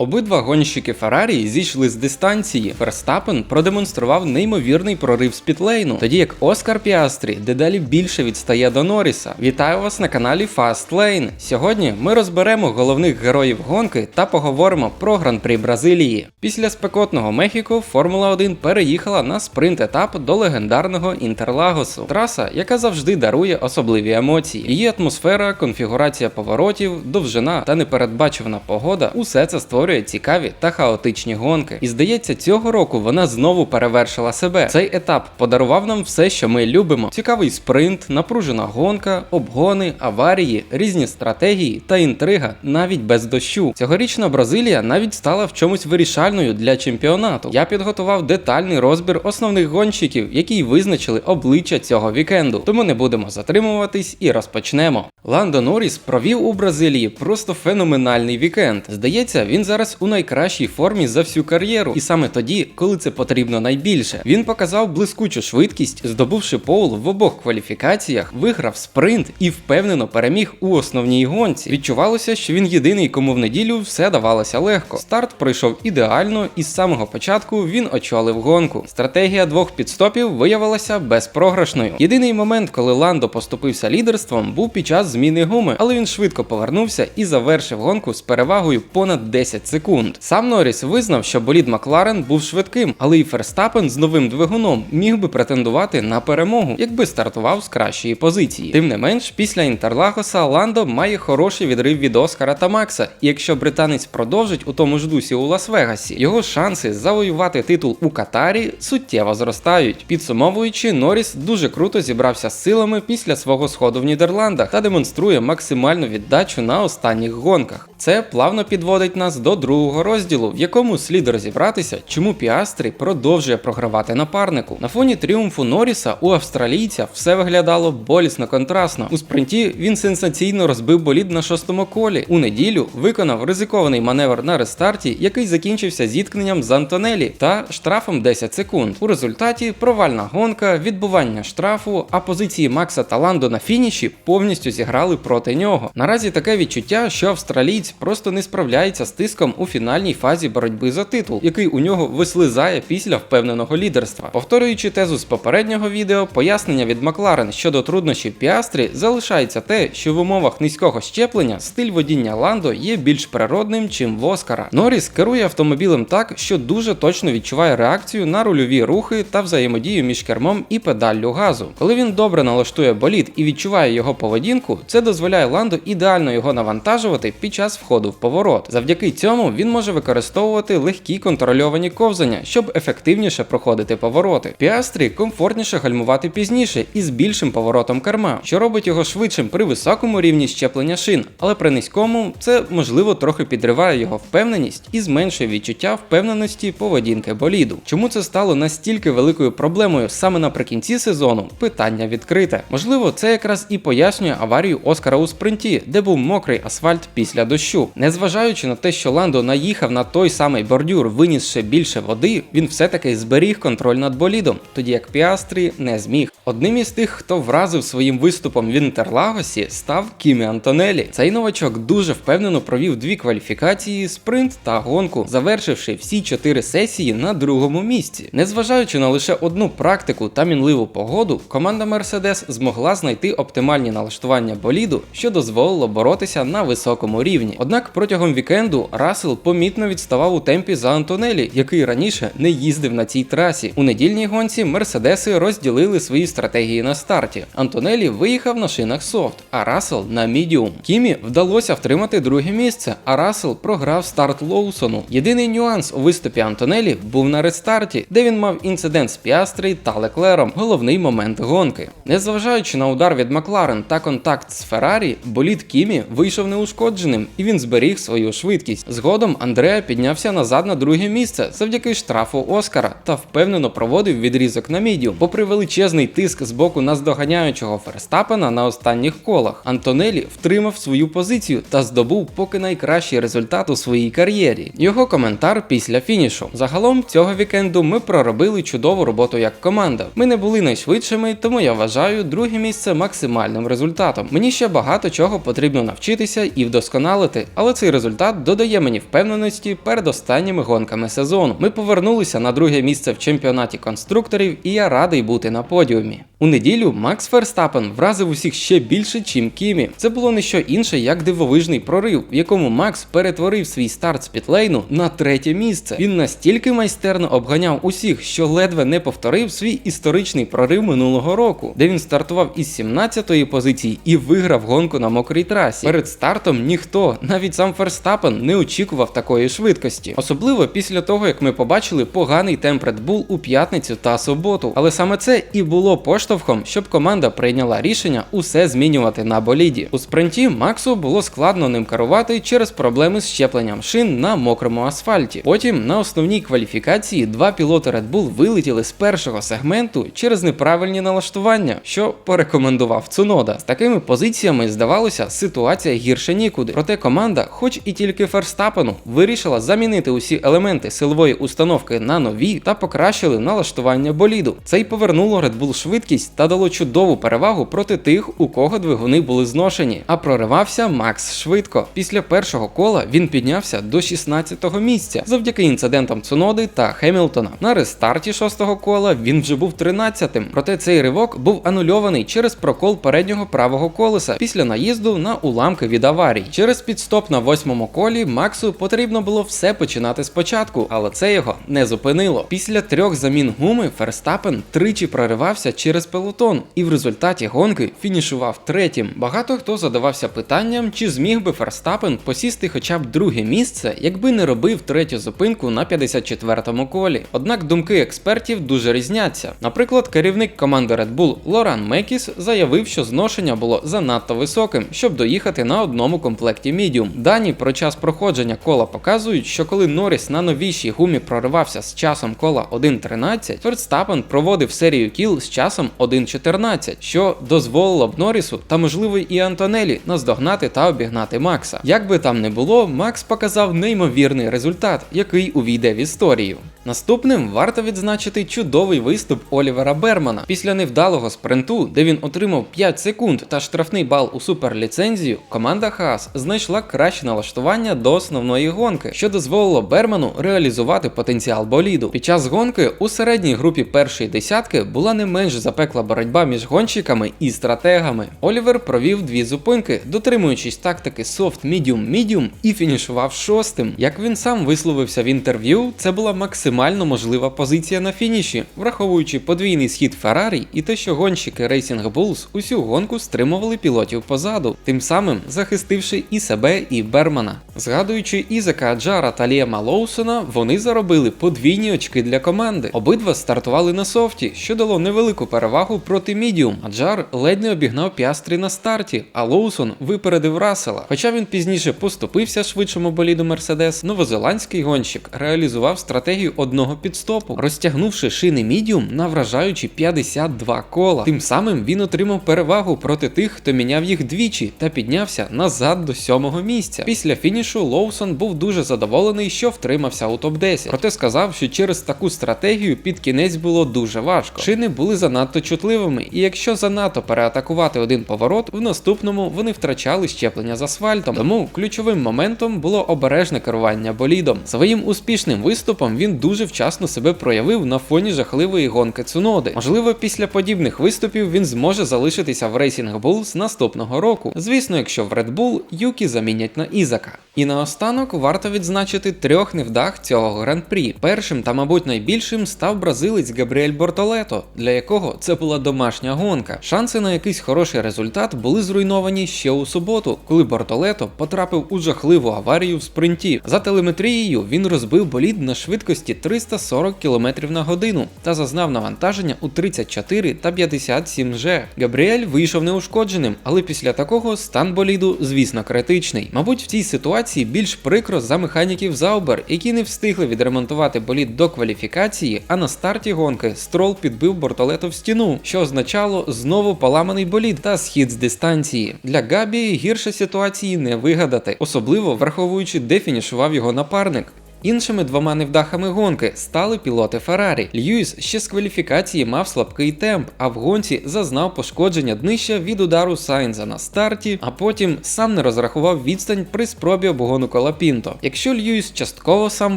Обидва гонщики Феррарі зійшли з дистанції. Ферстапен продемонстрував неймовірний прорив з пітлейну, тоді як Оскар Піастрі дедалі більше відстає до Норріса. Вітаю вас на каналі Fast Lane. Сьогодні ми розберемо головних героїв гонки та поговоримо про гран-прі Бразилії. Після спекотного Мехіко Формула 1 переїхала на спринт-етап до легендарного Інтерлагосу. Траса, яка завжди дарує особливі емоції. Її атмосфера, конфігурація поворотів, довжина та непередбачувана погода усе це створює цікаві та хаотичні гонки. І здається, цього року вона знову перевершила себе. Цей етап подарував нам все, що ми любимо: цікавий спринт, напружена гонка, обгони, аварії, різні стратегії та інтрига навіть без дощу. Цьогорічна Бразилія навіть стала в чомусь вирішальною для чемпіонату. Я підготував детальний розбір основних гонщиків, які визначили обличчя цього вікенду. Тому не будемо затримуватись і розпочнемо. Ландо Норріс провів у Бразилії просто феноменальний вікенд. Здається, він зараз у найкращій формі за всю кар'єру, і саме тоді, коли це потрібно найбільше. Він показав блискучу швидкість, здобувши поул в обох кваліфікаціях, виграв спринт і впевнено переміг у основній гонці. Відчувалося, що він єдиний, кому в неділю все давалося легко. Старт пройшов ідеально, і з самого початку він очолив гонку. Стратегія двох підстопів виявилася безпрограшною. Єдиний момент, коли Ландо поступився лідерством, був під час зміни гуми, але він швидко повернувся і завершив гонку з перевагою понад 10 секунд. Сам Норріс визнав, що болід Макларен був швидким, але і Ферстапен з новим двигуном міг би претендувати на перемогу, якби стартував з кращої позиції. Тим не менш, після Інтерлагоса Ландо має хороший відрив від Оскара та Макса, і якщо британець продовжить у тому ж дусі у Лас-Вегасі, його шанси завоювати титул у Катарі суттєво зростають. Підсумовуючи, Норріс дуже круто зібрався з силами після свого сходу в Нідерландах та демонструє максимальну віддачу на останніх гонках. Це плавно підводить нас до другого розділу, в якому слід розібратися, чому Піастрі продовжує програвати напарнику. На фоні тріумфу Норріса у австралійця все виглядало болісно контрастно. У спринті він сенсаційно розбив болід на шостому колі. У неділю виконав ризикований маневр на рестарті, який закінчився зіткненням з Антонелі та штрафом 10 секунд. У результаті провальна гонка, відбування штрафу, а позиції Макса та Ландо на фініші повністю зіграли проти нього. Наразі таке відчуття, що австралієць просто не справляється з тиском у фінальній фазі боротьби за титул, який у нього вислизає після впевненого лідерства. Повторюючи тезу з попереднього відео, пояснення від Макларен щодо труднощів Піастрі залишається те, що в умовах низького щеплення стиль водіння Ландо є більш природним, чим в Оскара. Норріс керує автомобілем так, що дуже точно відчуває реакцію на рульові рухи та взаємодію між кермом і педаллю газу. Коли він добре налаштує болід і відчуває його поведінку, це дозволяє Ландо ідеально його навантажувати під час входу в поворот. Завдяки цьому він може використовувати легкі контрольовані ковзання, щоб ефективніше проходити повороти. Піастрі комфортніше гальмувати пізніше і з більшим поворотом керма, що робить його швидшим при високому рівні щеплення шин, але при низькому це можливо трохи підриває його впевненість і зменшує відчуття впевненості поведінки боліду. Чому це стало настільки великою проблемою саме наприкінці сезону? Питання відкрите. Можливо, це якраз і пояснює аварію Оскара у спринті, де був мокрий асфальт після дощу. Незважаючи на те, що Ландо наїхав на той самий бордюр, винісши більше води, він все-таки зберіг контроль над болідом, тоді як Піастрі не зміг. Одним із тих, хто вразив своїм виступом в Інтерлагосі, став Кімі Антонелі. Цей новачок дуже впевнено провів дві кваліфікації, спринт та гонку, завершивши всі чотири сесії на другому місці. Незважаючи на лише одну практику та мінливу погоду, команда Мерседес змогла знайти оптимальні налаштування боліду, що дозволило боротися на високому рівні. Однак протягом вікенду Рассел помітно відставав у темпі за Антонелі, який раніше не їздив на цій трасі. У недільній гонці Мерседеси розділили свої стратегії на старті. Антонелі виїхав на шинах софт, а Рассел на мідіум. Кімі вдалося втримати друге місце, а Рассел програв старт Лоусону. Єдиний нюанс у виступі Антонелі був на рестарті, де він мав інцидент з Піастрі та Леклером, головний момент гонки. Незважаючи на удар від Макларен та контакт з Феррарі, болід Кімі вийшов неушкодженим і він зберіг свою швидкість. Згодом Андреа піднявся назад на друге місце завдяки штрафу Оскара та впевнено проводив відрізок на мідіум. Попри величезний тиск з боку наздоганяючого Ферстапена на останніх колах, Антонелі втримав свою позицію та здобув поки найкращий результат у своїй кар'єрі. Його коментар після фінішу. Загалом цього вікенду ми проробили чудову роботу як команда. Ми не були найшвидшими, тому я вважаю друге місце максимальним результатом. Мені ще багато чого потрібно навчитися і вдосконалити, але цей результат додає мені впевненості перед останніми гонками сезону. Ми повернулися на друге місце в чемпіонаті конструкторів, і я радий бути на подіумі армії. У неділю Макс Ферстапен вразив усіх ще більше, чим Кімі. Це було не що інше, як дивовижний прорив, в якому Макс перетворив свій старт з пітлейну на третє місце. Він настільки майстерно обганяв усіх, що ледве не повторив свій історичний прорив минулого року, де він стартував із 17-ї позиції і виграв гонку на мокрій трасі. Перед стартом ніхто, навіть сам Ферстапен, не очікував такої швидкості, особливо після того, як ми побачили поганий темп Red Bull у п'ятницю та суботу. Але саме це і було поштовхом, щоб команда прийняла рішення усе змінювати на боліді. У спринті Максу було складно ним керувати через проблеми з щепленням шин на мокрому асфальті. Потім на основній кваліфікації два пілоти Red Bull вилетіли з першого сегменту через неправильні налаштування, що порекомендував Цунода. З такими позиціями здавалося, ситуація гірше нікуди. Проте команда, хоч і тільки Ферстапену, вирішила замінити усі елементи силової установки на нові та покращили налаштування боліду. Це й повернуло Red Bull швидкість та дало чудову перевагу проти тих, у кого двигуни були зношені. А проривався Макс швидко. Після першого кола він піднявся до 16-го місця завдяки інцидентам Цуноди та Хемілтона. На рестарті шостого кола він вже був 13-тим. Проте цей ривок був анульований через прокол переднього правого колеса після наїзду на уламки від аварій. Через підстоп на восьмому колі Максу потрібно було все починати спочатку, але це його не зупинило. Після трьох замін гуми Ферстапен тричі проривався через пелотон і в результаті гонки фінішував третім. Багато хто задавався питанням, чи зміг би Ферстапен посісти хоча б друге місце, якби не робив третю зупинку на 54-му колі. Однак думки експертів дуже різняться. Наприклад, керівник команди Red Bull Лоран Мекіс заявив, що зношення було занадто високим, щоб доїхати на одному комплекті мідіум. Дані про час проходження кола показують, що коли Норріс на новішій гумі проривався з часом кола 1.13, Ферстапен проводив серію кіл з часом 1.14, що дозволило б Норрісу та можливо і Антонелі наздогнати та обігнати Макса. Як би там не було, Макс показав неймовірний результат, який увійде в історію. Наступним варто відзначити чудовий виступ Олівера Бермана. Після невдалого спринту, де він отримав 5 секунд та штрафний бал у суперліцензію, команда Хаас знайшла краще налаштування до основної гонки, що дозволило Берману реалізувати потенціал боліду. Під час гонки у середній групі першої десятки була не менш запекла боротьба між гонщиками і стратегами. Олівер провів дві зупинки, дотримуючись тактики soft medium medium і фінішував шостим. Як він сам висловився в інтерв'ю, це була максимальна максимально можлива позиція на фініші, враховуючи подвійний схід Феррарі і те, що гонщики Racing Bulls усю гонку стримували пілотів позаду, тим самим захистивши і себе, і Бермана. Згадуючи Ізака Аджара та Ліама Лоусона, вони заробили подвійні очки для команди. Обидва стартували на софті, що дало невелику перевагу проти Мідіум. Аджар ледь не обігнав піастрі на старті, а Лоусон випередив Рассела. Хоча він пізніше поступився швидшому боліду Мерседес, новозеландський гонщик реалізував стратегію одного підстопу, розтягнувши шини Мідіум на вражаючі 52 кола. Тим самим він отримав перевагу проти тих, хто міняв їх двічі, та піднявся назад до сьомого місця. Після фінішу Лоусон був дуже задоволений, що втримався у топ-10. Проте сказав, що через таку стратегію під кінець було дуже важко. Шини були занадто чутливими, і якщо занадто переатакувати один поворот, в наступному вони втрачали щеплення з асфальтом. Тому ключовим моментом було обережне керування болідом. Своїм успішним виступом він дуже вчасно себе проявив на фоні жахливої гонки Цуноди. Можливо, після подібних виступів він зможе залишитися в Racing Bulls наступного року. Звісно, якщо в Red Bull Юкі замінять на Ізака. І наостанок варто відзначити трьох невдах цього гран-прі. Першим та, мабуть, найбільшим став бразилець Габріель Бортолето, для якого це була домашня гонка. Шанси на якийсь хороший результат були зруйновані ще у суботу, коли Бортолето потрапив у жахливу аварію в спринті. За телеметрією він розбив болід на швидкості 340 км на годину та зазнав навантаження у 34 та 57 Ж. Габріель вийшов неушкодженим, але після такого стан боліду, звісно, критичний. Мабуть, в цій ситуації більш прикро за механіків Заубер, які не встигли відремонтувати болід до кваліфікації, а на старті гонки строл підбив бортолету в стіну, що означало знову поламаний болід та схід з дистанції. Для Габі гірше ситуації не вигадати, особливо враховуючи, де фінішував його напарник. Іншими двома невдахами гонки стали пілоти Феррарі. Льюіс ще з кваліфікації мав слабкий темп, а в гонці зазнав пошкодження днища від удару Сайнза на старті, а потім сам не розрахував відстань при спробі обгону Колапінто. Якщо Льюіс частково сам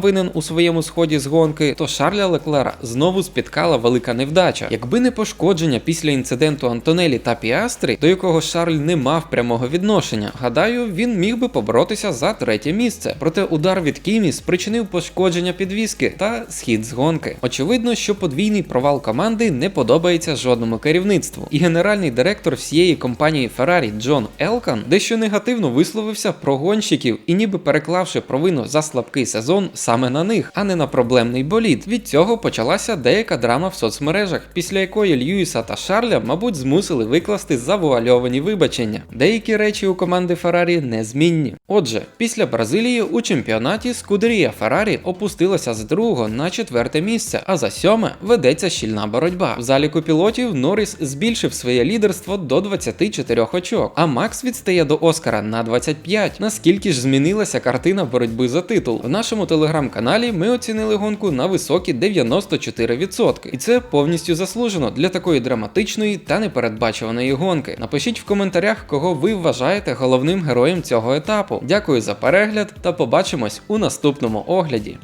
винен у своєму сході з гонки, то Шарля Леклера знову спіткала велика невдача. Якби не пошкодження після інциденту Антонелі та Піастрі, до якого Шарль не мав прямого відношення, гадаю, він міг би поборотися за третє місце. Проте удар від Кімі спричинив пошкодження підвіски та схід з гонки. Очевидно, що подвійний провал команди не подобається жодному керівництву. І генеральний директор всієї компанії Ferrari Джон Елкан дещо негативно висловився про гонщиків і ніби переклавши провину за слабкий сезон саме на них, а не на проблемний болід. Від цього почалася деяка драма в соцмережах, після якої Льюіса та Шарля, мабуть, змусили викласти завуальовані вибачення. Деякі речі у команди Феррарі незмінні. Отже, після Бразилії у чемпіонаті Скудерія Феррарі опустилася з другого на четверте місце, а за сьоме ведеться щільна боротьба. В заліку пілотів Норріс збільшив своє лідерство до 24 очок, а Макс відстає до Оскара на 25. Наскільки ж змінилася картина боротьби за титул? В нашому телеграм-каналі ми оцінили гонку на високі 94%. І це повністю заслужено для такої драматичної та непередбачуваної гонки. Напишіть в коментарях, кого ви вважаєте головним героєм цього етапу. Дякую за перегляд та побачимось у наступному огляді.